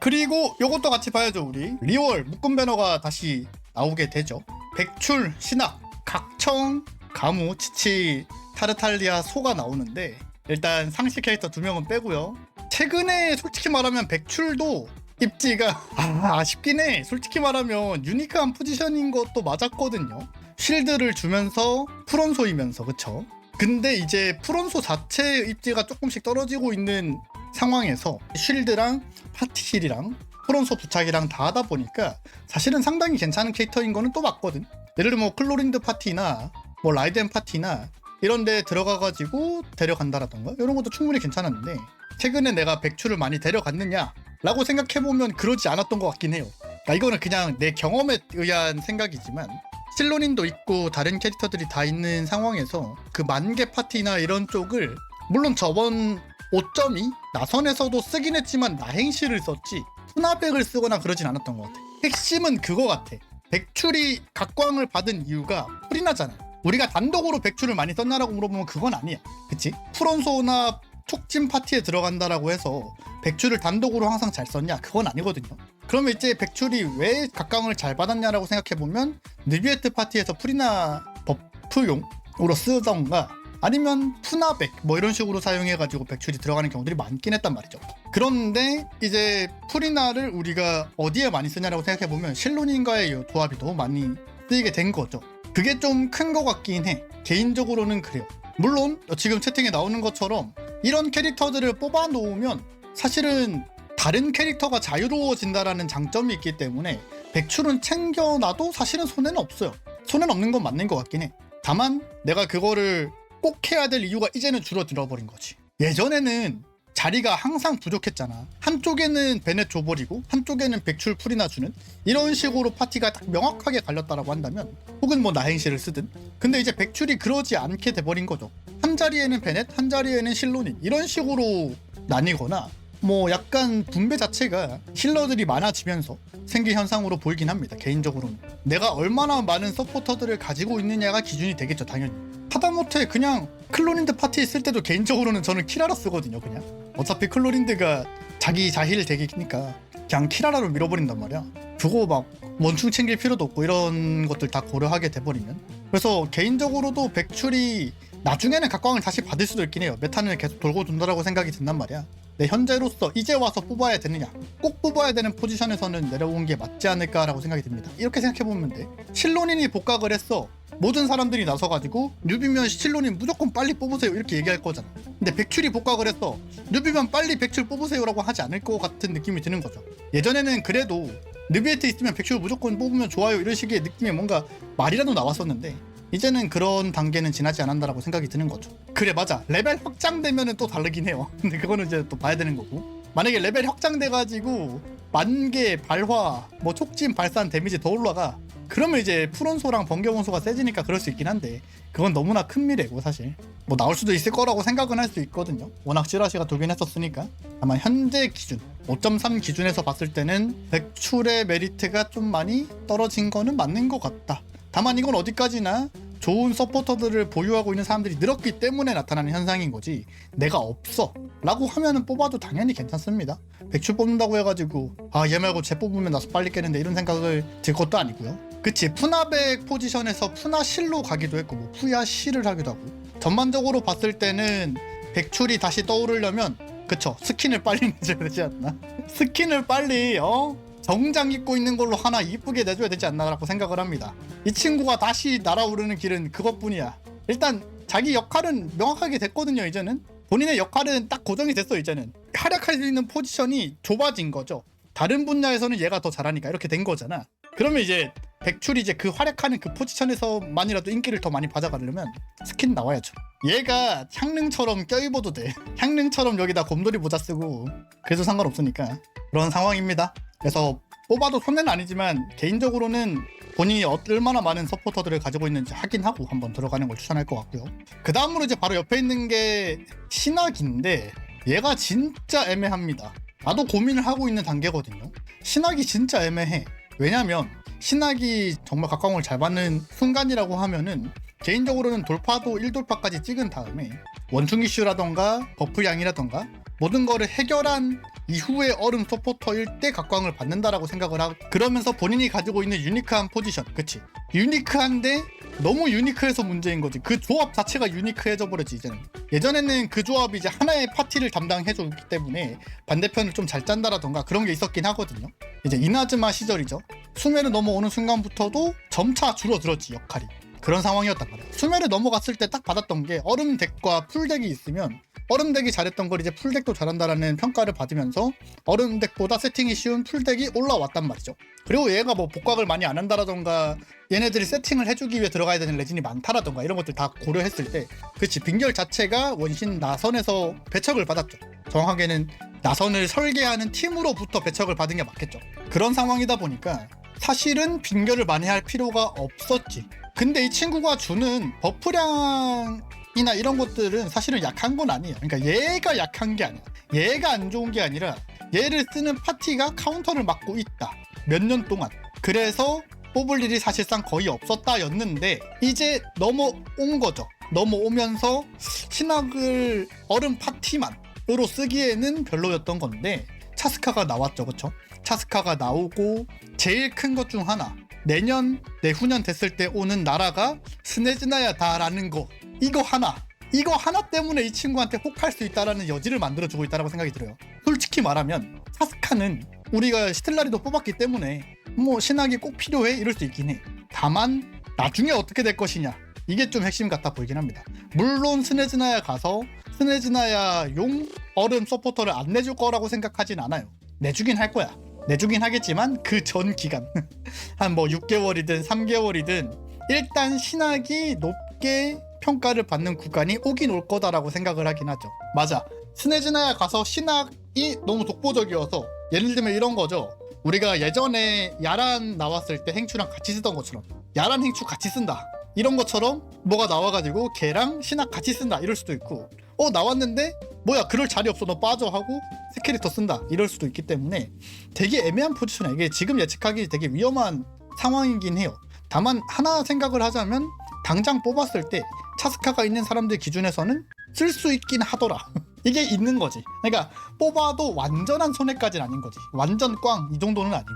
그리고 요것도 같이 봐야죠 우리. 리월 묶음 배너가 다시 나오게 되죠. 백출, 신학, 각청, 가무, 치치, 타르탈리아, 소가 나오는데 일단 상시 캐릭터 두 명은 빼고요. 최근에 솔직히 말하면 백출도 입지가 아, 아쉽긴 해. 솔직히 말하면 유니크한 포지션인 것도 맞았거든요. 쉴드를 주면서 프론소이면서 그쵸? 근데 이제 프론소 자체의 입지가 조금씩 떨어지고 있는 상황에서 쉴드랑 파티힐이랑 프론소 부착이랑 다 하다 보니까 사실은 상당히 괜찮은 캐릭터인 거는 또 맞거든. 예를 들면 뭐 클로린드 파티나 뭐 라이덴 파티나 이런 데 들어가가지고 데려간다라던가 이런 것도 충분히 괜찮았는데 최근에 내가 백출을 많이 데려갔느냐 라고 생각해보면 그러지 않았던 것 같긴 해요. 그러니까 이거는 그냥 내 경험에 의한 생각이지만 실로닌도 있고 다른 캐릭터들이 다 있는 상황에서 그 만개 파티나 이런 쪽을 물론 저번 5점이 나선에서도 쓰긴 했지만 나행시를 썼지 푸나백을 쓰거나 그러진 않았던 것 같아. 핵심은 그거 같아. 백출이 각광을 받은 이유가 풀이나잖아 우리가 단독으로 백출을 많이 썼냐라고 물어보면 그건 아니야. 그치? 프론소나 촉진 파티에 들어간다라고 해서 백출을 단독으로 항상 잘 썼냐? 그건 아니거든요. 그러면 이제 백출이 왜 각광을 잘 받았냐라고 생각해보면 느비에트 파티에서 풀이나 버프용으로 쓰던가 아니면 푸나백 뭐 이런 식으로 사용해가지고 백출이 들어가는 경우들이 많긴 했단 말이죠. 그런데 이제 프리나를 우리가 어디에 많이 쓰냐라고 생각해보면 실론인과의 조합이 너무 많이 쓰이게 된 거죠. 그게 좀 큰 것 같긴 해. 개인적으로는 그래요. 물론 지금 채팅에 나오는 것처럼 이런 캐릭터들을 뽑아 놓으면 사실은 다른 캐릭터가 자유로워진다라는 장점이 있기 때문에 백출은 챙겨놔도 사실은 손해는 없어요. 손해는 없는 건 맞는 것 같긴 해. 다만 내가 그거를 꼭 해야 될 이유가 이제는 줄어들어 버린 거지. 예전에는 자리가 항상 부족했잖아. 한쪽에는 베넷 줘버리고 한쪽에는 백출 풀이나 주는 이런 식으로 파티가 딱 명확하게 갈렸다라고 한다면 혹은 뭐 나행시를 쓰든 근데 이제 백출이 그러지 않게 돼버린 거죠. 한 자리에는 베넷, 한 자리에는 실로닌 이런 식으로 나뉘거나 뭐 약간 분배 자체가 힐러들이 많아지면서 생긴 현상으로 보이긴 합니다. 개인적으로는 내가 얼마나 많은 서포터들을 가지고 있느냐가 기준이 되겠죠, 당연히. 하다못해 그냥 클로린드 파티 있을 때도 개인적으로는 저는 키라라 쓰거든요, 그냥. 어차피 클로린드가 자기 자힐 되기니까 그냥 키라라로 밀어버린단 말이야. 그거 막 원충 챙길 필요도 없고 이런 것들 다 고려하게 돼버리면. 그래서 개인적으로도 백출이 나중에는 각광을 다시 받을 수도 있긴 해요. 메타는 계속 돌고 돈다라고 생각이 든단 말이야. 내 현재로서 이제 와서 뽑아야 되느냐 꼭 뽑아야 되는 포지션에서는 내려온 게 맞지 않을까라고 생각이 듭니다. 이렇게 생각해보면 돼. 실론인이 복각을 했어 모든 사람들이 나서가지고 뉴비면 실론인 무조건 빨리 뽑으세요 이렇게 얘기할 거잖아. 근데 백출이 복각을 했어 뉴비면 빨리 백출 뽑으세요라고 하지 않을 것 같은 느낌이 드는 거죠. 예전에는 그래도 뉴비에트 있으면 백출 무조건 뽑으면 좋아요 이런 식의 느낌의 뭔가 말이라도 나왔었는데 이제는 그런 단계는 지나지 않았다라고 생각이 드는 거죠. 그래 맞아 레벨 확장되면은 또 다르긴 해요. 근데 그거는 이제 또 봐야 되는 거고. 만약에 레벨 확장돼가지고 만개 발화 뭐 촉진 발산 데미지 더 올라가 그러면 이제 프론소랑 번개원소가 세지니까 그럴 수 있긴 한데 그건 너무나 큰 미래고 사실 뭐 나올 수도 있을 거라고 생각은 할 수 있거든요 워낙 찌라시가 돌긴 했었으니까 아마 현재 기준 5.3 기준에서 봤을 때는 백출의 메리트가 좀 많이 떨어진 거는 맞는 것 같다 다만 이건 어디까지나 좋은 서포터들을 보유하고 있는 사람들이 늘었기 때문에 나타나는 현상인 거지. 내가 없어. 라고 하면은 뽑아도 당연히 괜찮습니다. 백출 뽑는다고 해가지고 아 얘 말고 쟤 뽑으면 나서 빨리 깨는데 이런 생각을 들 것도 아니고요. 그치? 푸나백 포지션에서 푸나실로 가기도 했고 뭐 푸야실을 하기도 하고. 전반적으로 봤을 때는 백출이 다시 떠오르려면 그쵸? 스킨을 빨리 내줘야 되지 않나? 스킨을 빨리 어 정장 입고 있는 걸로 하나 이쁘게 내줘야 되지 않나라고 생각을 합니다. 이 친구가 다시 날아오르는 길은 그것뿐이야. 일단 자기 역할은 명확하게 됐거든요. 이제는 본인의 역할은 딱 고정이 됐어. 이제는 활약할 수 있는 포지션이 좁아진 거죠. 다른 분야에서는 얘가 더 잘하니까 이렇게 된 거잖아. 그러면 이제 백출이 이제 그 활약하는 그 포지션에서만이라도 인기를 더 많이 받아가려면 스킨 나와야죠. 얘가 향릉처럼 껴입어도 돼. 향릉처럼 여기다 곰돌이 모자 쓰고 그래도 상관없으니까 그런 상황입니다. 그래서 뽑아도 손해는 아니지만 개인적으로는 본인이 얼마나 많은 서포터들을 가지고 있는지 확인하고 한번 들어가는 걸 추천할 것 같고요. 그 다음으로 이제 바로 옆에 있는 게 신학인데 얘가 진짜 애매합니다. 나도 고민을 하고 있는 단계거든요. 신학이 진짜 애매해. 왜냐면 신학이 정말 각광을 잘 받는 순간이라고 하면은 개인적으로는 돌파도 1돌파까지 찍은 다음에 원충 이슈라던가 버프 양이라던가 모든 거를 해결한 이후에 얼음 서포터일 때 각광을 받는다라고 생각을 하고 그러면서 본인이 가지고 있는 유니크한 포지션 그치? 유니크한데 너무 유니크해서 문제인 거지. 그 조합 자체가 유니크해져 버렸지 이제는. 예전에는 그 조합이 이제 하나의 파티를 담당해줬기 때문에 반대편을 좀 잘 짠다라던가 그런 게 있었긴 하거든요. 이제 이나즈마 시절이죠. 수면을 넘어오는 순간부터도 점차 줄어들었지 역할이. 그런 상황이었단 말이야. 수면을 넘어갔을 때 딱 받았던 게 얼음 덱과 풀 덱이 있으면 얼음 덱이 잘했던 걸 이제 풀 덱도 잘한다라는 평가를 받으면서 얼음 덱보다 세팅이 쉬운 풀 덱이 올라왔단 말이죠. 그리고 얘가 뭐 복각을 많이 안 한다라던가 얘네들이 세팅을 해주기 위해 들어가야 되는 레진이 많다라던가 이런 것들 다 고려했을 때 그치 빙결 자체가 원신 나선에서 배척을 받았죠. 정확하게는 나선을 설계하는 팀으로부터 배척을 받은 게 맞겠죠. 그런 상황이다 보니까 사실은 빙결을 많이 할 필요가 없었지. 근데 이 친구가 주는 버프량 이나 이런 것들은 사실은 약한 건 아니에요. 그러니까 얘가 약한 게 아니야 얘가 안 좋은 게 아니라 얘를 쓰는 파티가 카운터를 막고 있다. 몇 년 동안. 그래서 뽑을 일이 사실상 거의 없었다였는데 이제 넘어온 거죠. 넘어오면서 신학을 얼음 파티만으로 쓰기에는 별로였던 건데 차스카가 나왔죠, 그쵸? 차스카가 나오고 제일 큰 것 중 하나 내년 내후년 됐을 때 오는 나라가 스네즈나야다라는 거 이거 하나 이거 하나 때문에 이 친구한테 혹할 수 있다라는 여지를 만들어주고 있다라고 생각이 들어요. 솔직히 말하면 차스카는 우리가 시틀라리도 뽑았기 때문에 뭐 신학이 꼭 필요해 이럴 수 있긴 해. 다만 나중에 어떻게 될 것이냐 이게 좀 핵심 같아 보이긴 합니다. 물론 스네즈나야 가서 스네즈나야 용 얼음 서포터를 안 내줄 거라고 생각하진 않아요. 내주긴 할 거야. 내주긴 하겠지만 그 전 기간 한 뭐 6개월이든 3개월이든 일단 신학이 높게 평가를 받는 구간이 오긴 올 거다라고 생각을 하긴 하죠. 맞아. 스네즈나야 가서 신학이 너무 독보적이어서 예를 들면 이런 거죠. 우리가 예전에 야란 나왔을 때 행추랑 같이 쓰던 것처럼 야란 행추 같이 쓴다. 이런 것처럼 뭐가 나와가지고 걔랑 신학 같이 쓴다 이럴 수도 있고 어 나왔는데? 뭐야 그럴 자리 없어. 너 빠져 하고 스캐리터 쓴다. 이럴 수도 있기 때문에 되게 애매한 포지션이야. 이게 지금 예측하기 되게 위험한 상황이긴 해요. 다만 하나 생각을 하자면 당장 뽑았을 때 차스카가 있는 사람들 기준에서는 쓸 수 있긴 하더라. 이게 있는 거지. 그러니까 뽑아도 완전한 손해까지는 아닌 거지. 완전 꽝. 이 정도는 아니고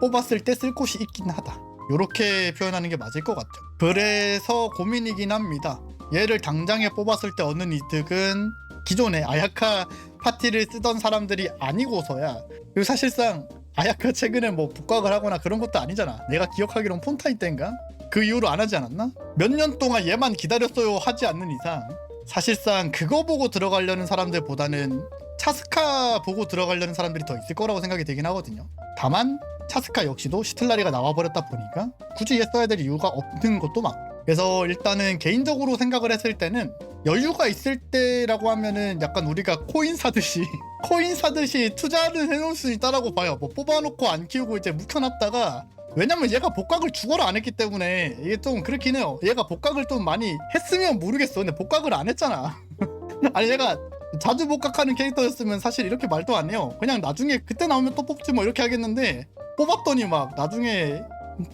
뽑았을 때 쓸 곳이 있긴 하다. 요렇게 표현하는 게 맞을 것 같죠 그래서 고민이긴 합니다 얘를 당장에 뽑았을 때 얻는 이득은 기존에 아야카 파티를 쓰던 사람들이 아니고서야 그리고 사실상 아야카 최근에 뭐 복각을 하거나 그런 것도 아니잖아 내가 기억하기론 폰타인 때인가 그 이후로 안 하지 않았나? 몇 년 동안 얘만 기다렸어요 하지 않는 이상 사실상 그거 보고 들어가려는 사람들보다는 차스카 보고 들어가려는 사람들이 더 있을 거라고 생각이 되긴 하거든요. 다만 차스카 역시도 시틀라리가 나와버렸다 보니까 굳이 얘 써야 될 이유가 없는 것도 막. 그래서 일단은 개인적으로 생각을 했을 때는 여유가 있을 때라고 하면은 약간 우리가 코인 사듯이 코인 사듯이 투자를 해놓을 수 있다라고 봐요. 뭐 뽑아놓고 안 키우고 이제 묵혀놨다가 왜냐면 얘가 복각을 죽어라 안 했기 때문에 이게 좀 그렇긴 해요. 얘가 복각을 좀 많이 했으면 모르겠어. 근데 복각을 안 했잖아. 아니 얘가 자주 복각하는 캐릭터였으면 사실 이렇게 말도 안 해요. 그냥 나중에 그때 나오면 또 뽑지 뭐 이렇게 하겠는데 뽑았더니 막 나중에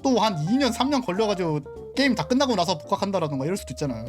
또 한 2년 3년 걸려가지고 게임 다 끝나고 나서 복각한다라던가 이럴 수도 있잖아요.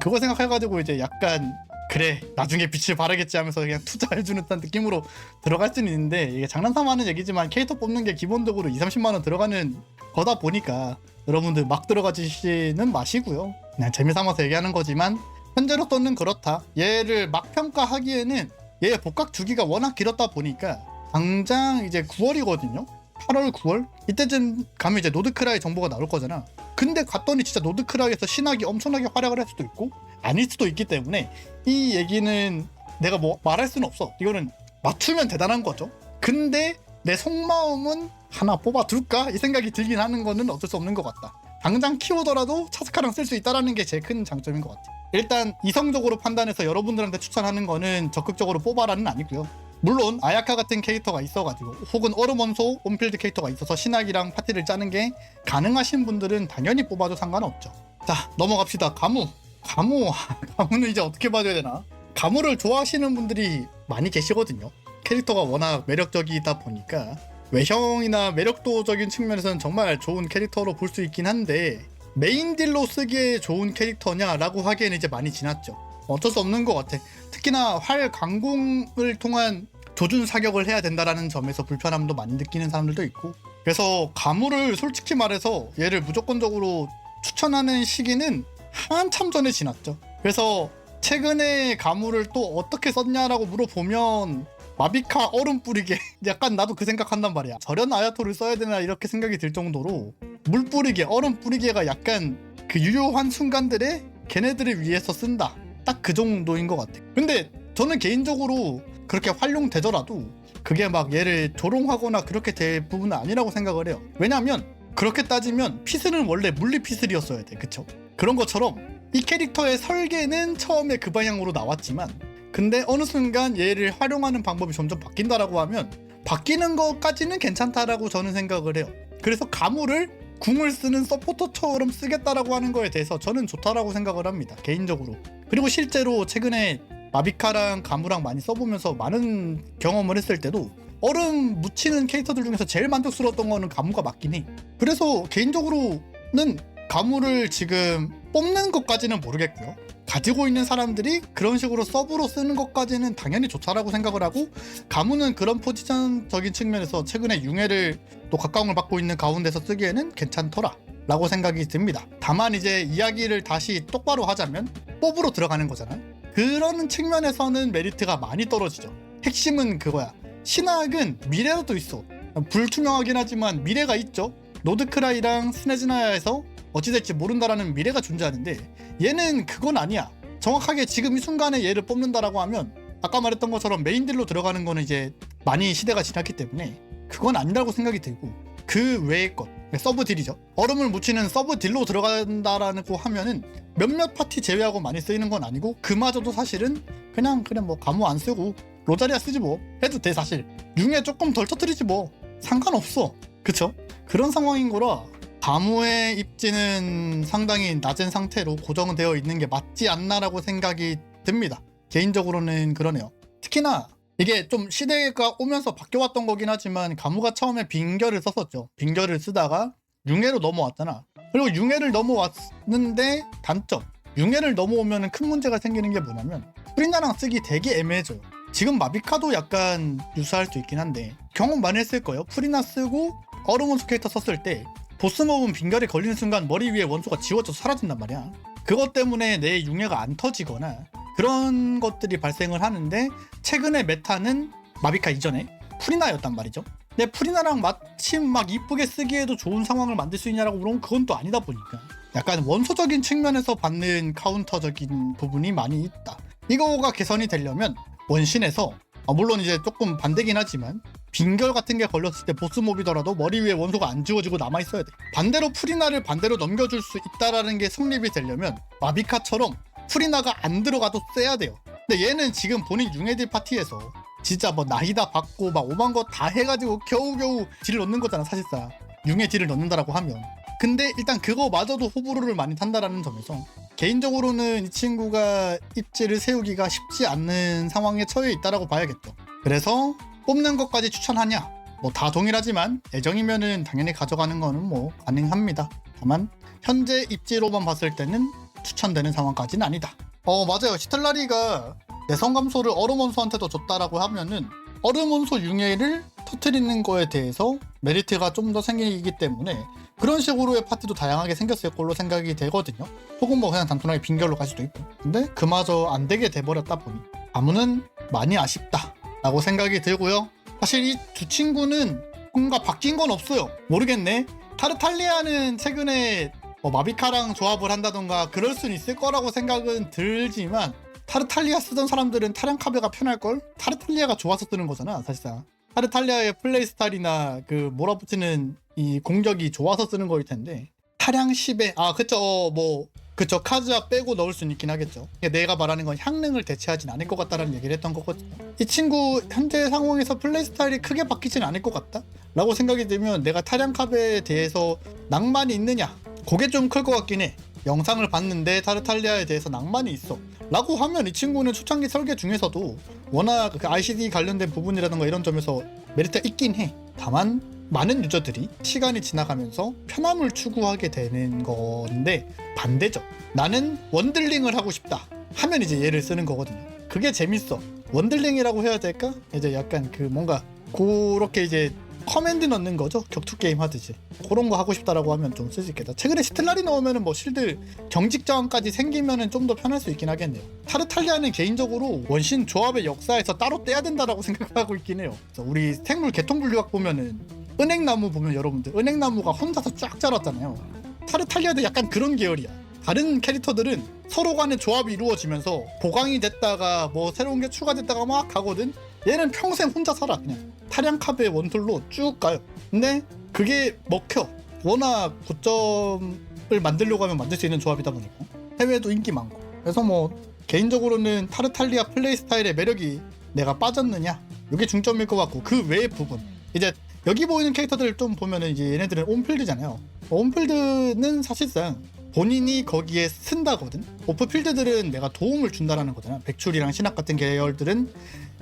그거 생각해가지고 이제 약간 그래 나중에 빛을 발하겠지 하면서 그냥 투자해주는 듯한 느낌으로 들어갈 수는 있는데 이게 장난삼하는 얘기지만 캐릭터 뽑는 게 기본적으로 2, 30만 원 들어가는 거다 보니까 여러분들 막 들어가지시는 마시고요. 그냥 재미삼아서 얘기하는 거지만 현재로서는 그렇다. 얘를 막 평가하기에는 얘 복각 주기가 워낙 길었다 보니까 당장 이제 9월이거든요. 8월 9월? 이때쯤 가면 이제 노드크라의 정보가 나올 거잖아 근데 갔더니 진짜 노드크라에서 신학이 엄청나게 활약을 할 수도 있고 아닐 수도 있기 때문에 이 얘기는 내가 뭐 말할 수는 없어. 이거는 맞추면 대단한 거죠. 근데 내 속마음은 하나 뽑아둘까? 이 생각이 들긴 하는 거는 어쩔 수 없는 것 같다. 당장 키우더라도 차스카랑 쓸 수 있다라는 게 제일 큰 장점인 것 같아. 일단 이성적으로 판단해서 여러분들한테 추천하는 거는 적극적으로 뽑아라는 아니고요. 물론 아야카 같은 캐릭터가 있어가지고 혹은 어르먼소 온필드 캐릭터가 있어서 신학이랑 파티를 짜는 게 가능하신 분들은 당연히 뽑아도 상관없죠. 자 넘어갑시다. 가무. 가무. 가무는 이제 어떻게 봐줘야 되나? 가무를 좋아하시는 분들이 많이 계시거든요. 캐릭터가 워낙 매력적이다 보니까 외형이나 매력도적인 측면에서는 정말 좋은 캐릭터로 볼 수 있긴 한데 메인 딜로 쓰기에 좋은 캐릭터냐라고 하기에는 이제 많이 지났죠. 어쩔 수 없는 것 같아. 특히나 활 강공을 통한 조준 사격을 해야 된다라는 점에서 불편함도 많이 느끼는 사람들도 있고 그래서 가무를 솔직히 말해서 얘를 무조건적으로 추천하는 시기는 한참 전에 지났죠. 그래서 최근에 가무를 또 어떻게 썼냐라고 물어보면 마비카 얼음 뿌리게 약간 나도 그 생각한단 말이야. 절연 아야토를 써야 되나 이렇게 생각이 들 정도로 물 뿌리게 얼음 뿌리게가 약간 그 유효한 순간들에 걔네들을 위해서 쓴다. 딱 그 정도인 것 같아. 근데 저는 개인적으로 그렇게 활용되더라도 그게 막 얘를 조롱하거나 그렇게 될 부분은 아니라고 생각을 해요. 왜냐하면 그렇게 따지면 피슬은 원래 물리 피슬이었어야 돼. 그쵸? 그런 것처럼 이 캐릭터의 설계는 처음에 그 방향으로 나왔지만 근데 어느 순간 얘를 활용하는 방법이 점점 바뀐다라고 하면 바뀌는 것까지는 괜찮다라고 저는 생각을 해요. 그래서 가무를 궁을 쓰는 서포터처럼 쓰겠다라고 하는 거에 대해서 저는 좋다라고 생각을 합니다. 개인적으로. 그리고 실제로 최근에 마비카랑 가무랑 많이 써보면서 많은 경험을 했을 때도 얼음 묻히는 캐릭터들 중에서 제일 만족스러웠던 거는 가무가 맞긴 해. 그래서 개인적으로는 가무를 지금 뽑는 것까지는 모르겠고요. 가지고 있는 사람들이 그런 식으로 서브로 쓰는 것까지는 당연히 좋다라고 생각을 하고 가무는 그런 포지션적인 측면에서 최근에 융해를 또 각광을 받고 있는 가운데서 쓰기에는 괜찮더라 라고 생각이 듭니다 다만 이제 이야기를 다시 똑바로 하자면 뽑으로 들어가는 거잖아요 그런 측면에서는 메리트가 많이 떨어지죠 핵심은 그거야 신학은 미래도 있어 불투명하긴 하지만 미래가 있죠 노드크라이랑 스네즈나야에서 어찌 될지 모른다라는 미래가 존재하는데 얘는 그건 아니야. 정확하게 지금 이 순간에 얘를 뽑는다라고 하면 아까 말했던 것처럼 메인딜로 들어가는 거는 이제 많이 시대가 지났기 때문에 그건 아니라고 생각이 들고 그 외의 것 서브 딜이죠. 얼음을 묻히는 서브 딜로 들어간다라고 하면은 몇몇 파티 제외하고 많이 쓰이는 건 아니고 그마저도 사실은 그냥 그냥 뭐 가무 안 쓰고 로자리아 쓰지 뭐 해도 돼 사실 융에 조금 덜 터뜨리지 뭐 상관없어 그쵸? 그런 상황인 거라 가무의 입지는 상당히 낮은 상태로 고정되어 있는 게 맞지 않나라고 생각이 듭니다. 개인적으로는 그러네요. 특히나 이게 좀 시대가 오면서 바뀌어왔던 거긴 하지만 가무가 처음에 빙결을 썼었죠. 빙결을 쓰다가 융해로 넘어왔잖아. 그리고 융해를 넘어왔는데 단점. 융해를 넘어오면 큰 문제가 생기는 게 뭐냐면 프리나랑 쓰기 되게 애매해져요. 지금 마비카도 약간 유사할 수 있긴 한데 경험 많이 했을 거예요. 프리나 쓰고 얼음 원수 캐릭터 썼을 때 보스 몹은 빙결이 걸리는 순간 머리 위에 원소가 지워져서 사라진단 말이야. 그것 때문에 내 융해가 안 터지거나 그런 것들이 발생을 하는데 최근에 메타는 마비카 이전에 프리나였단 말이죠. 근데 프리나랑 마침 막 이쁘게 쓰기에도 좋은 상황을 만들 수 있냐라고 물으면 그건 또 아니다 보니까 약간 원소적인 측면에서 받는 카운터적인 부분이 많이 있다. 이거가 개선이 되려면 원신에서 아, 물론 이제 조금 반대긴 하지만 빙결 같은 게 걸렸을 때 보스 몹이더라도 머리 위에 원소가 안 지워지고 남아 있어야 돼. 반대로 프리나를 반대로 넘겨줄 수 있다라는 게 성립이 되려면 마비카처럼 프리나가 안 들어가도 세야 돼요. 근데 얘는 지금 본인 융해딜 파티에서 진짜 뭐 나이다 받고 막 오만 거 다 해가지고 겨우겨우 딜을 넣는 거잖아 사실상. 융해 딜을 넣는다라고 하면. 근데 일단 그거마저도 호불호를 많이 탄다라는 점에서 개인적으로는 이 친구가 입지를 세우기가 쉽지 않는 상황에 처해 있다라고 봐야겠죠. 그래서 뽑는 것까지 추천하냐? 뭐 다 동일하지만 애정이면은 당연히 가져가는 거는 뭐 가능합니다. 다만 현재 입지로만 봤을 때는 추천되는 상황까지는 아니다. 어 맞아요. 시틀라리가 내성 감소를 얼음 원소한테도 줬다라고 하면은 얼음 원소 융해를 터트리는 거에 대해서 메리트가 좀 더 생기기 때문에 그런 식으로의 파티도 다양하게 생겼을 걸로 생각이 되거든요. 혹은 뭐 그냥 단순하게 빙결로 갈 수도 있고. 근데 그마저 안 되게 돼버렸다 보니 아무는 많이 아쉽다라고 생각이 들고요. 사실 이 두 친구는 뭔가 바뀐 건 없어요. 모르겠네. 타르탈리아는 최근에 뭐 마비카랑 조합을 한다던가 그럴 수는 있을 거라고 생각은 들지만 타르탈리아 쓰던 사람들은 타랑카베가 편할걸? 타르탈리아가 좋아서 쓰는 거잖아 사실상. 타르탈리아의 플레이 스타일이나 그 몰아붙이는 이 공격이 좋아서 쓰는 거일 텐데. 타량 10에 아 그쵸 어, 뭐 그쵸 카즈아 빼고 넣을 수는 있긴 하겠죠. 내가 말하는 건 향능을 대체하진 않을 것 같다라는 얘기를 했던 거거든요 이 친구 현재 상황에서 플레이 스타일이 크게 바뀌진 않을 것 같다? 라고 생각이 들면 내가 타량카베에 대해서 낭만이 있느냐? 그게 좀 클 것 같긴 해. 영상을 봤는데 타르탈리아에 대해서 낭만이 있어 라고 하면 이 친구는 초창기 설계 중에서도 워낙 그 ICD 관련된 부분이라든가 이런 점에서 메리트가 있긴 해 다만 많은 유저들이 시간이 지나가면서 편함을 추구하게 되는 건데 반대죠 나는 원들링을 하고 싶다 하면 이제 얘를 쓰는 거거든요. 그게 재밌어. 원들링이라고 해야 될까? 이제 약간 그 뭔가 그렇게 이제 커맨드 넣는 거죠. 격투 게임 하듯이. 그런 거 하고 싶다라고 하면 좀 쓸 수 있겠다. 최근에 시틀라리 넣으면은 뭐 실드 경직 자원까지 생기면은 좀 더 편할 수 있긴 하겠네요. 타르탈리아는 개인적으로 원신 조합의 역사에서 따로 떼야 된다라고 생각하고 있긴 해요. 우리 생물 개통 분류학 보면은 은행나무 보면 여러분들 은행나무가 혼자서 쫙 자랐잖아요. 타르탈리아도 약간 그런 계열이야. 다른 캐릭터들은 서로 간의 조합이 이루어지면서 보강이 됐다가 뭐 새로운 게 추가됐다가 막 가거든. 얘는 평생 혼자 살아 그냥 타량캅의 원툴로 쭉 가요. 근데 그게 먹혀. 워낙 고점을 만들려고 하면 만들 수 있는 조합이다 보니까 해외에도 인기 많고. 그래서 뭐 개인적으로는 타르탈리아 플레이 스타일의 매력이 내가 빠졌느냐 이게 중점일 것 같고 그 외의 부분 이제 여기 보이는 캐릭터들 좀 보면은 이제 얘네들은 온필드잖아요. 온필드는 사실상 본인이 거기에 쓴다거든. 오프필드들은 내가 도움을 준다라는 거잖아. 백출이랑 신학 같은 계열들은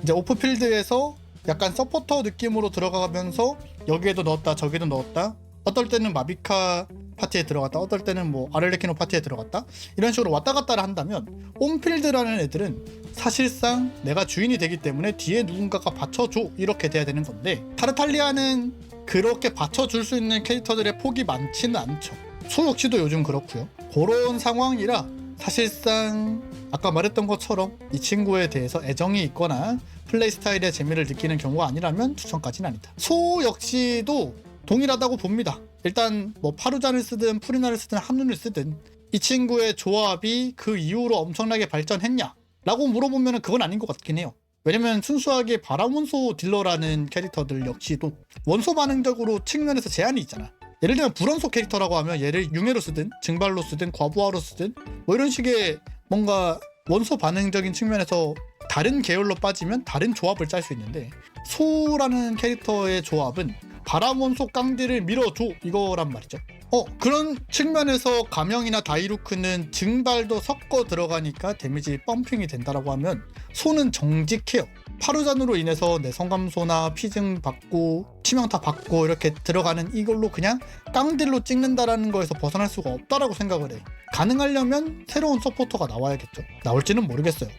이제 오프필드에서 약간 서포터 느낌으로 들어가면서 여기에도 넣었다 저기도 넣었다. 어떨 때는 마비카 파티에 들어갔다. 어떨 때는 뭐 아르레키노 파티에 들어갔다. 이런 식으로 왔다 갔다를 한다면 온필드라는 애들은 사실상 내가 주인이 되기 때문에 뒤에 누군가가 받쳐줘 이렇게 돼야 되는 건데 타르탈리아는 그렇게 받쳐줄 수 있는 캐릭터들의 폭이 많지는 않죠. 소 역시도 요즘 그렇고요. 그런 상황이라 사실상 아까 말했던 것처럼 이 친구에 대해서 애정이 있거나 플레이 스타일의 재미를 느끼는 경우가 아니라면 추천까지는 아니다. 소 역시도 동일하다고 봅니다. 일단 뭐 파루잔을 쓰든 프리나를 쓰든 한눈을 쓰든 이 친구의 조합이 그 이후로 엄청나게 발전했냐? 라고 물어보면 그건 아닌 것 같긴 해요. 왜냐면 순수하게 바람원소 딜러라는 캐릭터들 역시도 원소 반응적으로 측면에서 제한이 있잖아. 예를 들면 불원소 캐릭터라고 하면 얘를 융해로 쓰든 증발로 쓰든 과부하로 쓰든 뭐 이런 식의 뭔가 원소 반응적인 측면에서 다른 계열로 빠지면 다른 조합을 짤 수 있는데 소라는 캐릭터의 조합은 바람 원소 깡디를 밀어줘 이거란 말이죠. 어 그런 측면에서 가명이나 다이루크는 증발도 섞어 들어가니까 데미지 펌핑이 된다라고 하면 소는 정직해요. 파루잔으로 인해서 내 성 감소나 피증 받고 치명타 받고 이렇게 들어가는 이걸로 그냥 깡딜로 찍는다라는 거에서 벗어날 수가 없다라고 생각을 해. 가능하려면 새로운 서포터가 나와야겠죠. 나올지는 모르겠어요.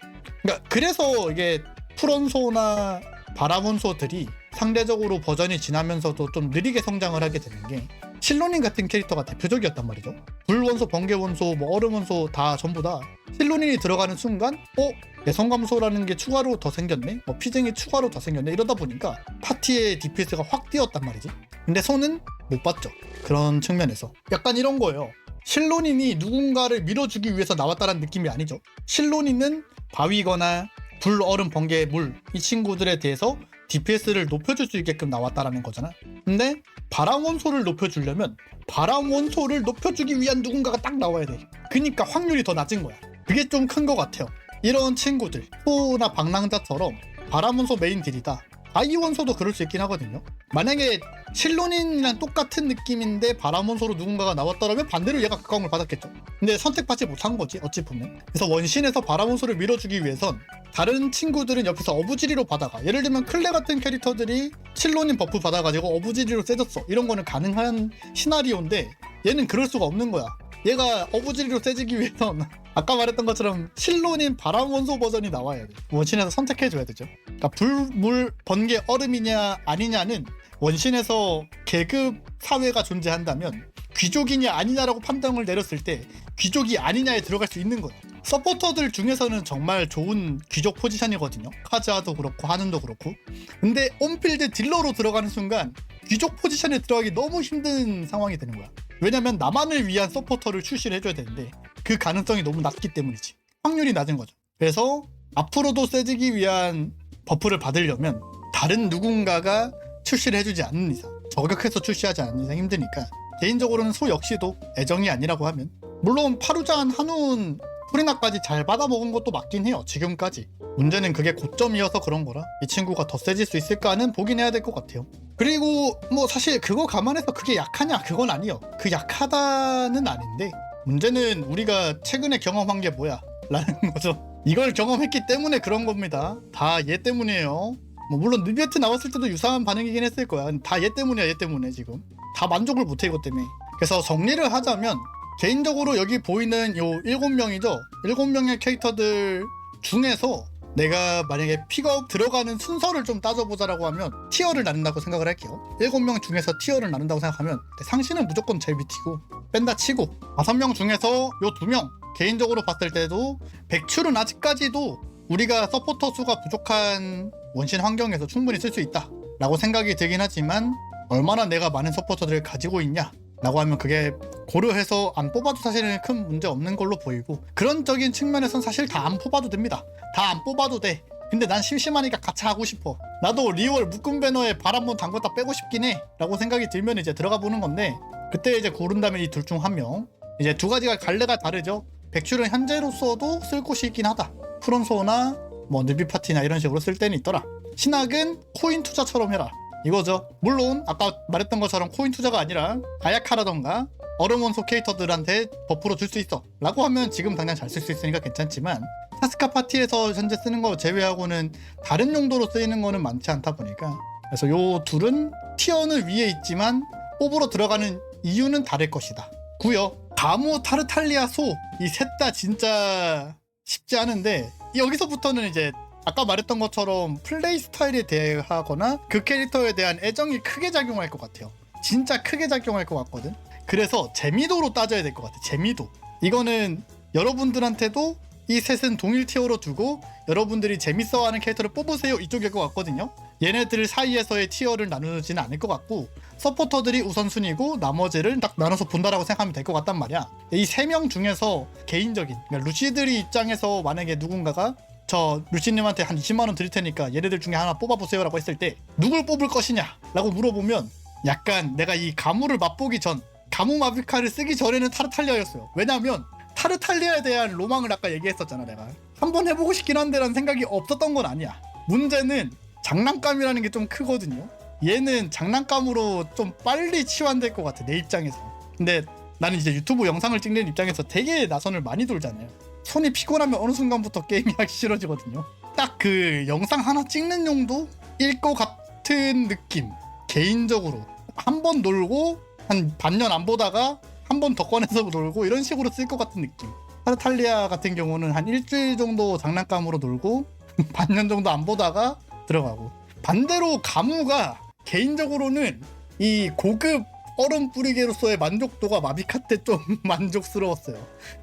그러니까 그래서 이게 풀원소나 바라몬소들이 상대적으로 버전이 지나면서도 좀 느리게 성장을 하게 되는 게 실로닌 같은 캐릭터가 대표적이었단 말이죠. 불원소, 번개원소, 뭐 얼음원소 다 전부 다 실로닌이 들어가는 순간 어? 내성 감소라는 게 추가로 더 생겼네? 뭐 피증이 추가로 더 생겼네? 이러다 보니까 파티의 DPS가 확 뛰었단 말이지. 근데 손은 못 봤죠. 그런 측면에서. 약간 이런 거예요. 실로닌이 누군가를 밀어주기 위해서 나왔다는 느낌이 아니죠. 실로닌은 바위거나 불, 얼음, 번개, 물 이 친구들에 대해서 DPS를 높여줄 수 있게끔 나왔다라는 거잖아. 근데 바람 원소를 높여주려면 바람 원소를 높여주기 위한 누군가가 딱 나와야 돼. 그니까 확률이 더 낮은 거야. 그게 좀 큰 것 같아요. 이런 친구들, 소나 방랑자처럼 바람 원소 메인 딜이다. 아이 원소도 그럴 수 있긴 하거든요. 만약에 실론인이랑 똑같은 느낌인데 바람 원소로 누군가가 나왔더라면 반대로 얘가 각광을 받았겠죠. 근데 선택받지 못한 거지 어찌 보면. 그래서 원신에서 바람 원소를 밀어주기 위해선 다른 친구들은 옆에서 어부지리로 받아가. 예를 들면 클레 같은 캐릭터들이 실론인 버프 받아가지고 어부지리로 세졌어. 이런 거는 가능한 시나리오인데 얘는 그럴 수가 없는 거야. 얘가 어부지리로 세지기 위해선 아까 말했던 것처럼 실론인 바람 원소 버전이 나와야 돼. 원신에서 선택해줘야 되죠. 그러니까 불, 물, 번개, 얼음이냐 아니냐는 원신에서 계급 사회가 존재한다면 귀족이냐 아니냐라고 판단을 내렸을 때 귀족이 아니냐에 들어갈 수 있는 거예요. 서포터들 중에서는 정말 좋은 귀족 포지션이거든요. 카즈아도 그렇고 하는도 그렇고. 근데 온필드 딜러로 들어가는 순간 귀족 포지션에 들어가기 너무 힘든 상황이 되는 거야. 왜냐면 나만을 위한 서포터를 출시를 해줘야 되는데 그 가능성이 너무 낮기 때문이지. 확률이 낮은 거죠. 그래서 앞으로도 세지기 위한 버프를 받으려면 다른 누군가가 출시를 해주지 않는 이상 저격해서 출시하지 않는 이상 힘드니까 개인적으로는 소 역시도 애정이 아니라고 하면 물론 파루잔 한운 프리나까지 잘 받아먹은 것도 맞긴 해요 지금까지 문제는 그게 고점이어서 그런 거라 이 친구가 더 세질 수 있을까는 보긴 해야 될 것 같아요 그리고 뭐 사실 그거 감안해서 그게 약하냐 그건 아니요 그 약하다는 아닌데 문제는 우리가 최근에 경험한 게 뭐야? 라는 거죠. 이걸 경험했기 때문에 그런 겁니다. 다 얘 때문이에요. 뭐 물론 느비에트 나왔을 때도 유사한 반응이긴 했을 거야. 다 얘 때문이야 얘 때문에 지금. 다 만족을 못해 이것 때문에. 그래서 정리를 하자면 개인적으로 여기 보이는 요 7명이죠? 7명의 캐릭터들 중에서 내가 만약에 픽업 들어가는 순서를 좀 따져보자라고 하면 티어를 나눈다고 생각을 할게요. 7명 중에서 티어를 나눈다고 생각하면 상신은 무조건 제일 밑이고 뺀다 치고 5명 중에서 요 2명 개인적으로 봤을 때도 백출은 아직까지도 우리가 서포터 수가 부족한 원신 환경에서 충분히 쓸 수 있다 라고 생각이 들긴 하지만 얼마나 내가 많은 서포터들을 가지고 있냐 라고 하면 그게 고려해서 안 뽑아도 사실은 큰 문제 없는 걸로 보이고 그런적인 측면에선 사실 다 안 뽑아도 됩니다. 다 안 뽑아도 돼 근데 난 심심하니까 같이 하고 싶어. 나도 리월 묶음 배너에 발 한 번 담궜다 빼고 싶긴 해. 라고 생각이 들면 이제 들어가 보는 건데 그때 이제 고른다면 이 둘 중 한 명. 이제 두 가지가 갈래가 다르죠. 백출은 현재로서도 쓸 곳이 있긴 하다. 프론소나 뭐 느비 파티나 이런 식으로 쓸 때는 있더라. 신학은 코인 투자처럼 해라. 이거죠. 물론 아까 말했던 것처럼 코인 투자가 아니라 아야카라던가 얼음 원소 캐릭터들한테 버프로 줄 수 있어. 라고 하면 지금 당장 잘 쓸 수 있으니까 괜찮지만 타스카 파티에서 현재 쓰는 거 제외하고는 다른 용도로 쓰이는 거는 많지 않다 보니까 그래서 요 둘은 티어는 위에 있지만 뽑으러 들어가는 이유는 다를 것이다 구요 가무 타르탈리아 소 이 셋 다 진짜 쉽지 않은데 여기서부터는 이제 아까 말했던 것처럼 플레이 스타일에 대하거나 그 캐릭터에 대한 애정이 크게 작용할 것 같아요. 진짜 크게 작용할 것 같거든. 그래서 재미도로 따져야 될 것 같아. 재미도. 이거는 여러분들한테도 이 셋은 동일 티어로 두고 여러분들이 재밌어하는 캐릭터를 뽑으세요 이쪽일 것 같거든요. 얘네들 사이에서의 티어를 나누지는 않을 것 같고 서포터들이 우선순위고 나머지를 딱 나눠서 본다라고 생각하면 될 것 같단 말이야. 이 세 명 중에서 개인적인 그러니까 루시들이 입장에서 만약에 누군가가 저 루시님한테 한 20만 원 드릴 테니까 얘네들 중에 하나 뽑아보세요 라고 했을 때 누굴 뽑을 것이냐 라고 물어보면 약간 내가 이 가무를 맛보기 전 가무 마비카를 쓰기 전에는 타르탈리아였어요. 왜냐하면 타르탈리아에 대한 로망을 아까 얘기했었잖아 내가 한번 해보고 싶긴 한데라는 생각이 없었던 건 아니야. 문제는 장난감이라는 게 좀 크거든요. 얘는 장난감으로 좀 빨리 치환될 것 같아 내 입장에서. 근데 나는 이제 유튜브 영상을 찍는 입장에서 되게 나선을 많이 돌잖아요. 손이 피곤하면 어느 순간부터 게임이 하기 싫어지거든요. 딱 그 영상 하나 찍는 용도일 것 같은 느낌. 개인적으로 한 번 놀고 한 반년 안 보다가 한 번 더 꺼내서 놀고 이런 식으로 쓸 것 같은 느낌. 타르탈리아 같은 경우는 한 일주일 정도 장난감으로 놀고 반년 정도 안 보다가 들어가고 반대로 가무가 개인적으로는 이 고급 얼음 뿌리개로서의 만족도가 마비카 때 좀 만족스러웠어요.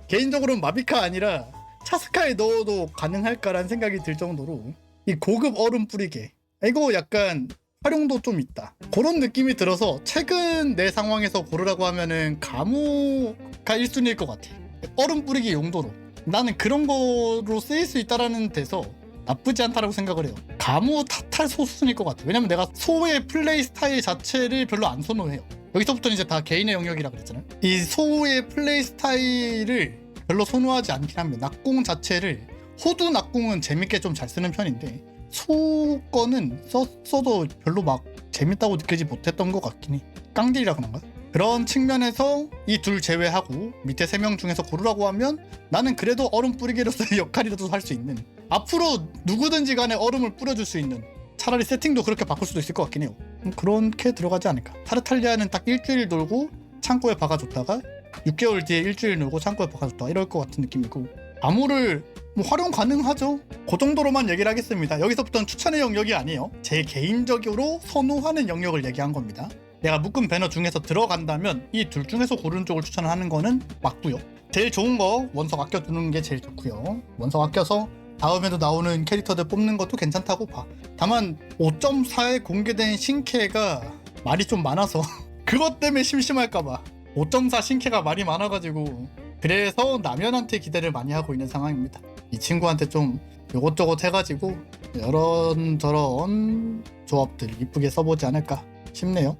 개인적으로는 마비카 아니라 차스카에 넣어도 가능할까라는 생각이 들 정도로 이 고급 얼음 뿌리개 이거 약간 활용도 좀 있다. 그런 느낌이 들어서 최근 내 상황에서 고르라고 하면은 가무가 1순위일 것 같아. 얼음 뿌리기 용도로. 나는 그런 거로 쓰일 수 있다라는 데서 나쁘지 않다라고 생각을 해요. 가무 타탈 소순일 것 같아. 왜냐면 내가 소의 플레이 스타일 자체를 별로 안 선호해요. 여기서부터는 이제 다 개인의 영역이라 그랬잖아요. 이 소의 플레이 스타일을 별로 선호하지 않긴 합니다. 낙공 자체를 호두 낙공은 재밌게 좀 잘 쓰는 편인데 소 거는 썼어도 별로 막 재밌다고 느끼지 못했던 것 같긴 해. 깡딜이라 그런가? 그런 측면에서 이 둘 제외하고 밑에 세 명 중에서 고르라고 하면 나는 그래도 얼음 뿌리기로서의 역할이라도 할 수 있는 앞으로 누구든지 간에 얼음을 뿌려줄 수 있는 차라리 세팅도 그렇게 바꿀 수도 있을 것 같긴 해요. 음, 그렇게 들어가지 않을까. 타르탈리아는 딱 일주일 놀고 창고에 박아줬다가 6개월 뒤에 일주일 놀고 창고에 박아줬다 이럴 것 같은 느낌이고 아무를 뭐 활용 가능하죠. 그 정도로만 얘기를 하겠습니다. 여기서부터는 추천의 영역이 아니에요. 제 개인적으로 선호하는 영역을 얘기한 겁니다. 내가 묶은 배너 중에서 들어간다면 이 둘 중에서 고르는 쪽을 추천하는 거는 맞고요. 제일 좋은 거 원석 아껴두는 게 제일 좋고요. 원석 아껴서 다음에도 나오는 캐릭터들 뽑는 것도 괜찮다고 봐. 다만 5.4에 공개된 신캐가 말이 좀 많아서 그것 때문에 심심할까봐 5.4 신캐가 말이 많아가지고 그래서 남현한테 기대를 많이 하고 있는 상황입니다. 이 친구한테 좀 요것저것 해가지고 이런저런 조합들 이쁘게 써보지 않을까 싶네요.